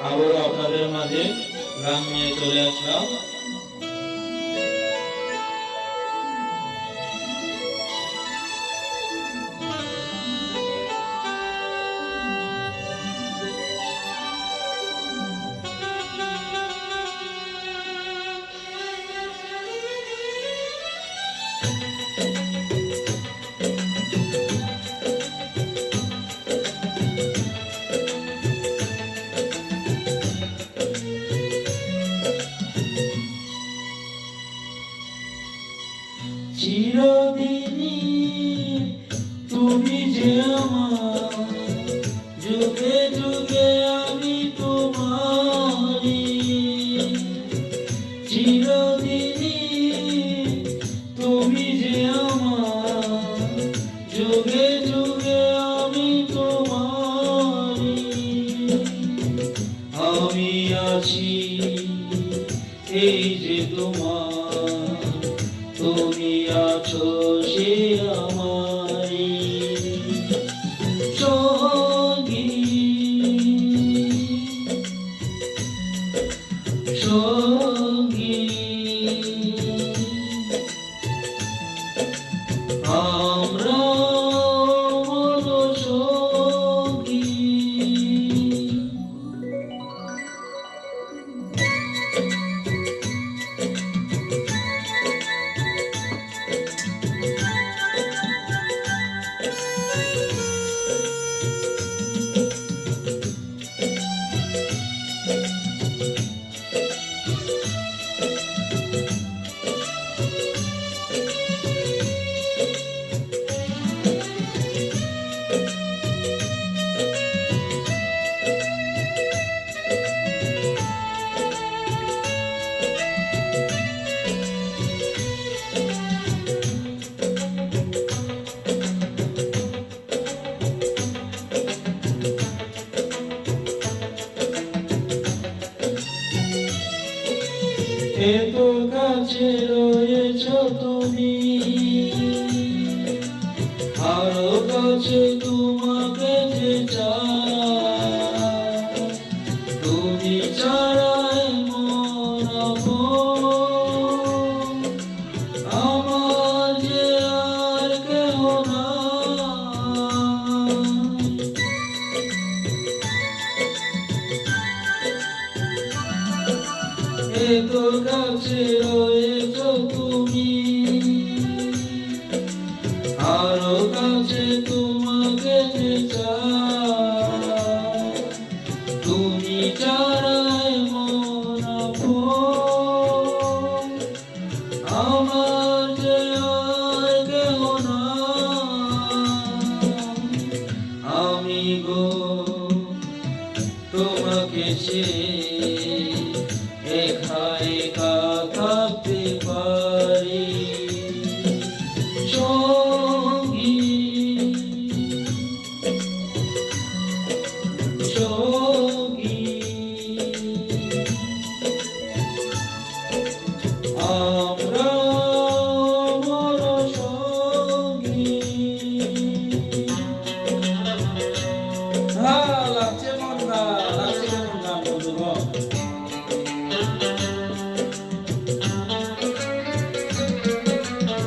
আবারও আপনাদের মাঝে গ্রাম নিয়ে চলে আসলাম। চিরদিনই তুমি যে আমার। যুগে যুগে আমি চিরদিনই তুমি যে আমার। যুগে যুগে আমি আমি আছি এই যে তোমার। তুমি আছো সে আমারি সঙ্গী। এত কাছে রয়েছ তুমি। আরও কাছে এত কাছে রয়েছ তুমি। আরও কাছে তোমাকে তুমি চারাই মন আমার যে কেহ নাই। আমি গো, তোমাকে চেয়ে Ekha Ekha Kapti